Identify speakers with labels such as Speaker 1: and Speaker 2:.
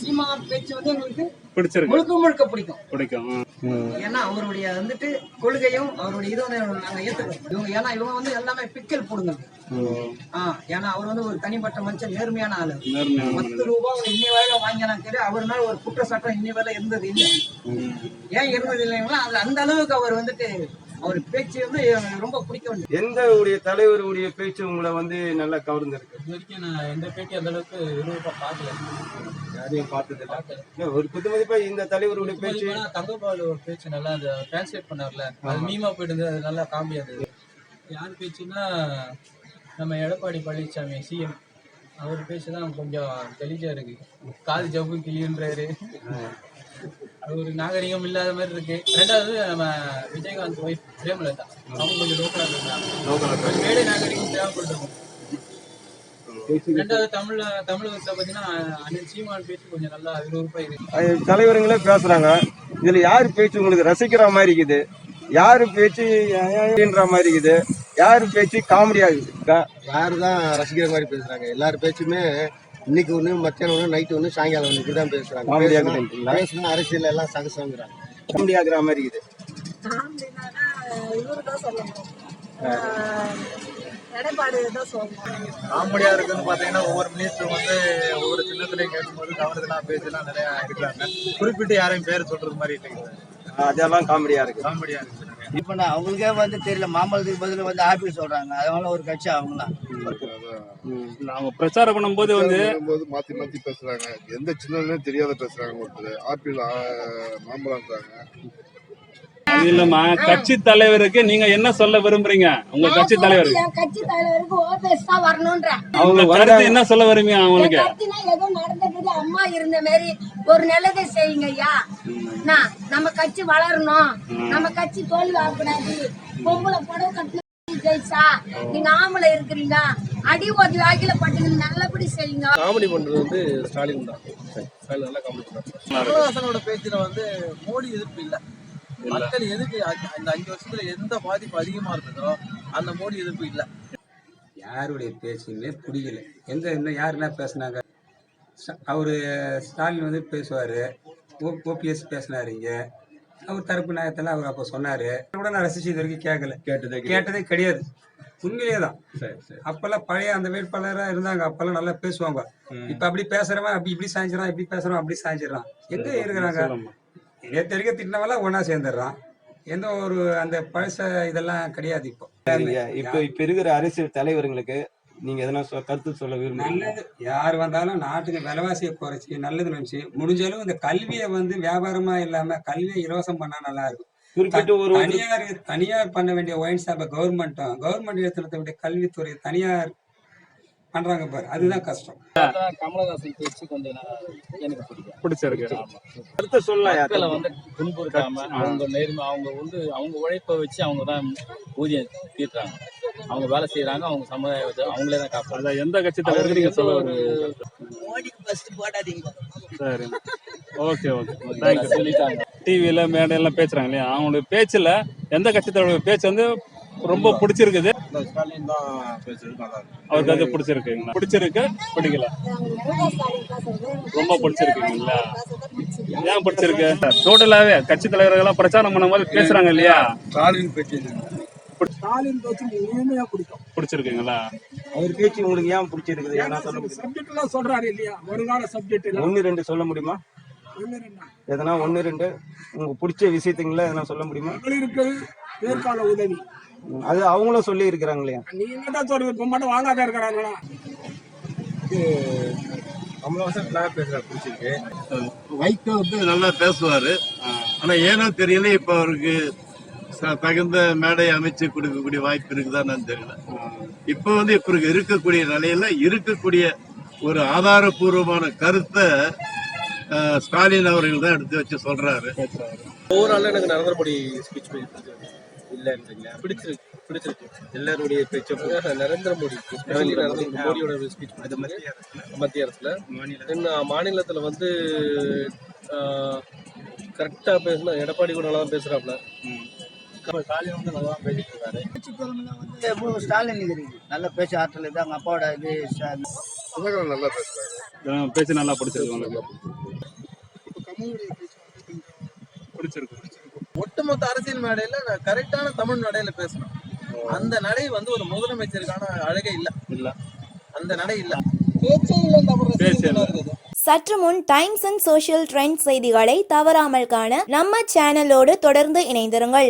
Speaker 1: சீமா பேச்சு வந்து எங்களுக்கு
Speaker 2: பிடிச்சிருக்கு.
Speaker 1: முழுக்க முழுக்க பிடிக்கும். ஏன்னா அவருடைய வந்துட்டு கொள்கையும் அவருடைய இதுவும் நாங்க ஏத்துக்கிறோம். இவங்க ஏன்னா இவங்க வந்து எல்லாமே பிக்கல் போடுங்க. ஏன்னா அவர் வந்து ஒரு தனிப்பட்ட மனுஷன் நேர்மையான ஆளு. பத்து ரூபாய் அவர் இன்னி வரையில வாங்கினா கேட்டு அவர் மேல ஒரு குற்றச்சாட்டம் இன்னி வரையில இருந்தது இல்லை. ஏன் இருந்தது இல்லைங்களா? அது அந்த அளவுக்கு அவர் வந்துட்டு அவர் பேச்சு வந்து எனக்கு ரொம்ப பிடிக்க வேண்டியது
Speaker 3: எந்த உடைய தலைவருடைய பேச்சு உங்களை வந்து நல்லா கவர்ந்திருக்கு?
Speaker 4: இது வரைக்கும் நான் எந்த பேட்டி அந்த அளவுக்கு விருப்பம் பார்க்கல.
Speaker 3: யாரையும் பார்த்ததில்ல. இல்ல, ஒரு குத்து மதிப்பா இந்த தலைவருடைய பேச்சு?
Speaker 4: தங்கபால் ஒரு பேச்சு நல்லா அந்த டிரான்ஸ்லேட் பண்ணார்ல. அது மீமா போயிட்டு அது நல்லா காமெடியா இருந்தது யார் பேச்சுன்னா நம்ம எடப்பாடி பழனிசாமி சிஎம் அவர் பேச்சு தான் கொஞ்சம் கலீஜா இருக்கு. காது ஜவ்வு கிளின்றாரு. அது ஒரு நாகரிகம் இல்லாத மாதிரி இருக்கு. ரெண்டாவது நம்ம விஜயகாந்த் ஒய்ஃப் பிரேமலதா. அவங்க கொஞ்சம் லோக்கலா இருந்தாங்க. மேடை நாகரிகம் தேவைப்படுது. ரெண்டாவது தமிழ்ல தமிழகத்துல பாத்தீங்கன்னா அண்ணன் சீமான் பேச்சு கொஞ்சம் நல்லா விறுவிறுப்பா இருக்கு.
Speaker 3: தலைவருங்களே பேசுறாங்க. இதுல யார் பேச்சு உங்களுக்கு ரசிக்கிற மாதிரி இருக்குது? யாரு பேச்சு மாதிரி இருக்குது? யாரு பேச்சு காமெடியா இருக்குது?
Speaker 5: யாரு தான் ரசிக்கிற மாதிரி பேசுறாங்க? எல்லார் பேச்சுமே இன்னைக்கு ஒண்ணு மத்தியானம் ஒண்ணு நைட் ஒண்ணு சாயங்காலம் ஒண்ணு இப்படிதான் பேசுறாங்க.
Speaker 3: காமெடியா
Speaker 5: பேசுனா- அரசியல் எல்லாம் சகசங்கிறாங்க.
Speaker 3: காமெடி ஆகுற மாதிரி இருக்குது.
Speaker 6: தான் தான்
Speaker 7: காமெடியா இருக்குன்னு பாத்தீங்கன்னா ஒவ்வொரு மினிஸ்டரும் வந்து ஒவ்வொரு சின்னத்திலையும் கேட்கும்போது கவனத்தெல்லாம் பேசலாம் நிறைய இருக்கிறாங்க. குறிப்பிட்டு யாரையும் பேர் சொல்றது மாதிரி இல்லைங்க.
Speaker 3: அதெல்லாம் காமெடியா இருக்கு.
Speaker 7: காமெடியா இருக்கு.
Speaker 8: இப்ப நான் அவங்களுக்கே வந்து தெரியல. மாம்பழத்துக்கு பதில் வந்து ஆப்பிள் சொல்றாங்க. அதனால ஒரு கட்சி அவங்க தான்
Speaker 2: அவங்க பிரச்சாரம் பண்ணும்போது வந்து
Speaker 9: மாத்தி மாத்தி பேசுறாங்க. எந்த சின்னதுன்னு தெரியாத பேசுறாங்க ஒருத்தர். ஆப்பிள் மாம்பழம்ன்றாங்க
Speaker 2: இல்லம்மா கட்சி தலைவருக்கு நீங்க என்ன சொல்ல விரும்புறீங்க? உங்க கட்சி தலைவருக்கு
Speaker 6: என் கட்சி தலைவருக்கு ஓபிஎஸ் தான் வரணும்ன்றேன்
Speaker 3: அவங்க
Speaker 2: கருத்து என்ன சொல்ல விரும்புறீங்க
Speaker 6: என்
Speaker 2: அவங்களுக்கு
Speaker 6: ஏதோ நடந்துட்டு அம்மா இருந்த மாதிரி ஒரு நல்லதை செய்யுங்க ஐயா. நம்ம கட்சி வளரணும். நம்ம கட்சி தோல்வி ஆகக்கூடாது. பொம்பளை புடவை கட்டணும் ஜெயிச்சா? நீங்க ஆம்பளை இருக்கிறீங்க. அடி ஓதி வாக்கில பட்டுங்க. நல்லபடி செய்யுங்க.
Speaker 5: காமெடி பண்றது வந்து ஸ்டாலின் தான். ஸ்டாலின் நல்லா காமெடி பண்றாரு.
Speaker 4: கமலஹாசனோட பேச்சுல வந்து மோடி எதிர்ப்பு இல்ல. மக்கள் எதுக்கு அந்த அஞ்சு வருஷத்துல எந்த பாதிப்பு அதிகமா இருந்ததோ அந்த மோடி எதிர்ப்பு இல்ல.
Speaker 10: யாருடைய பேச்சுமே பிடிக்கல எங்க இன்னும் யார் என்ன பேசுனாங்க அவரு ஸ்டாலின் வந்து பேசுவாரு. ஓபிஎஸ் பேசினாரு இங்க. அவர் தரப்பு நாயத்தில் அவர் அப்போ சொன்னாரு. கூட நான் ரசிச்சு இது வரைக்கும் கேட்கல
Speaker 3: கேட்டதே
Speaker 10: கேட்டதே கிடையாது. உண்மையிலேயே தான்.
Speaker 3: சரி சரி.
Speaker 10: அப்பெல்லாம் பழைய அந்த வேட்பாளரா இருந்தாங்க. அப்பெல்லாம் நல்லா பேசுவாங்க. இப்ப அப்படி பேசுறவன் அப்படி இப்படி சாஞ்சிடறான் இப்படி பேசுறவன் அப்படி சாஞ்சிடறான். எங்க இருக்கிறாங்க? வரைக்கும் திட்டினவெல்லாம் ஒண்ணா சேர்ந்துடுறான். எந்த ஒரு அந்த பழச இதெல்லாம் கிடையாது இப்போ.
Speaker 3: இப்ப இப்ப இருக்கிற அரசியல் தலைவர்களுக்கு நீங்க எதனா கருத்து சொல்ல விரும்புறீங்க
Speaker 10: நல்லது. யார் வந்தாலும் நாட்டுக்கு விலைவாசியை குறைச்சி நல்லது நினைச்சு முடிஞ்ச அளவு இந்த கல்வியை வந்து வியாபாரமா இல்லாம கல்வியை இலவசம் பண்ணா நல்லா இருக்கும்.
Speaker 3: ஒரு-
Speaker 10: தனியார் தனியார் பண்ண வேண்டிய ஒயின் ஷாப்பை கவர்மெண்ட்டும் கவர்மெண்ட் எடுத்துட வேண்டிய கல்வித்துறை தனியார் பண்றாங்க பாரு. அதுதான் கஷ்டம்.
Speaker 4: கமலஹாசன் பேச்சு கொஞ்சம் எனக்கு பிடிக்கும்.
Speaker 2: பிடிச்சிருக்கு.
Speaker 3: கருத்தை சொல்லலாம்
Speaker 4: வந்து துன்புறுத்தாம அவங்க நேர்மை அவங்க வந்து அவங்க உழைப்பை வச்சு அவங்க தான் ஊதியம் தீர்றாங்க அவங்க வேலை செய்யறாங்க அவங்க சமுதாயத்தை அவங்களே தான் காப்பாங்க
Speaker 2: எந்த கட்சி நீங்க சொல்ல விரும்புறீங்க
Speaker 1: மோடிக்கு ஃபர்ஸ்ட் போடாதீங்க.
Speaker 2: சரி. Okay okay. தேங்க்யூ
Speaker 4: சொல்லிட்டாங்க
Speaker 2: டிவியில மேடையெல்லாம் பேசுறாங்க இல்லையா? அவங்களுடைய பேச்சுல எந்த கட்சி தலைவர் பேச்சு வந்து ரொம்ப பிடிச்சிருக்குது.
Speaker 5: ஸ்டாலின் தான் பேசுறது நல்லா இருக்கு.
Speaker 2: அவருக்கு அது பிடிச்சிருக்குங்களா? பிடிச்சிருக்கு பிடிக்கல. ரொம்ப பிடிச்சிருக்குங்களா? ஏன் பிடிச்சிருக்கு? டோட்டலாவே கட்சி தலைவர்கள்லாம் பிரச்சாரம் பண்ணும்போது பேசுறாங்க இல்லையா?
Speaker 5: ஸ்டாலின் பேச்சு
Speaker 1: ஸ்டாலின் பேச்சு முழுமையா பிடிக்கும்.
Speaker 2: பிடிச்சிருக்குங்களா?
Speaker 3: அவர் பேச்சு உங்களுக்கு ஏன் பிடிச்சிருக்குது? ஏன்னா சொல்ல முடியுமா?
Speaker 1: சப்ஜெக்ட் எல்லாம் சொல்றாரு இல்லையா? வருங்கால சப்ஜெக்ட்
Speaker 3: ஒன்னு ரெண்டு சொல்ல முடியுமா? எதனா ஒன்னு ரெண்டு? உங்களுக்கு பிடிச்ச விஷயத்துங்கள எதனா சொல்ல முடியுமா?
Speaker 1: மகளிருக்கு பேர்கால உதவி.
Speaker 3: அது அவங்களும் சொல்லி இருக்கிறாங்க இல்லையா
Speaker 1: நீங்க தான் சொல்றது இப்ப மட்டும் வாங்காத இருக்கிறாங்களா
Speaker 5: கமலஹாசன் நல்லா பேசுறாரு பிடிச்சிருக்கு
Speaker 9: வைகோ வந்து நல்லா பேசுவாரு. ஆனா ஏனோ தெரியல இப்ப அவருக்கு தகுந்த மேடை அமைச்சு கொடுக்கக்கூடிய வாய்ப்பு இருக்குதான்னு தெரியல. இப்ப வந்து இப்ப இருக்க- இருக்கக்கூடிய நிலையில இருக்கக்கூடிய ஒரு ஆதாரபூர்வமான கருத்தை ஸ்டாலின் அவர்கள் தான் எடுத்து வச்சு சொல்றாரு.
Speaker 5: ஓவரால் எனக்கு நரேந்திர மோடி ஸ்பீச் இல்லைன்றீங்களா? பிடிச்சிருக்கு பிடிச்சிருக்கு.
Speaker 3: எல்லாருடைய பேச்சும்
Speaker 5: நரேந்திர மோடி. நரேந்திர மோடியோட ஸ்பீச்
Speaker 3: அது மத்திய அரசுல?
Speaker 5: மத்திய அரசுல.
Speaker 3: மாநில
Speaker 5: தென் மாநிலத்துல வந்து கரெக்டா பேசினா எடப்பாடி கூட நல்லா தான் பேசுறாப்ல
Speaker 4: ஸ்டாலின் வந்து நல்லா தான் பேசிட்டு இருக்காரு.
Speaker 8: பேச்சு வந்து ஸ்டாலின் இருக்குது நல்ல பேச்சு ஆற்றல் இது அவங்க அப்பாவோட இது
Speaker 9: சுதாகரன் நல்லா
Speaker 2: பேச்சு நல்லா பிடிச்சிருக்கு உங்களுக்கு. பிடிச்சிருக்கு.
Speaker 5: ஒட்டுமொத்த அரசியல் மேடையில நான் கரெக்டான தமிழ் நடையில பேசணும். அந்த நடை வந்து ஒரு முதலமைச்சருக்கான அழகே இல்ல.
Speaker 2: இல்ல.
Speaker 5: அந்த நடை இல்ல.
Speaker 11: சற்று முன் டைம்ஸ் அண்ட் சோஷியல் ட்ரெண்ட் செய்திகளை தவறாமல் காண நம்ம சேனலோடு தொடர்ந்து இணைந்திருங்கள்.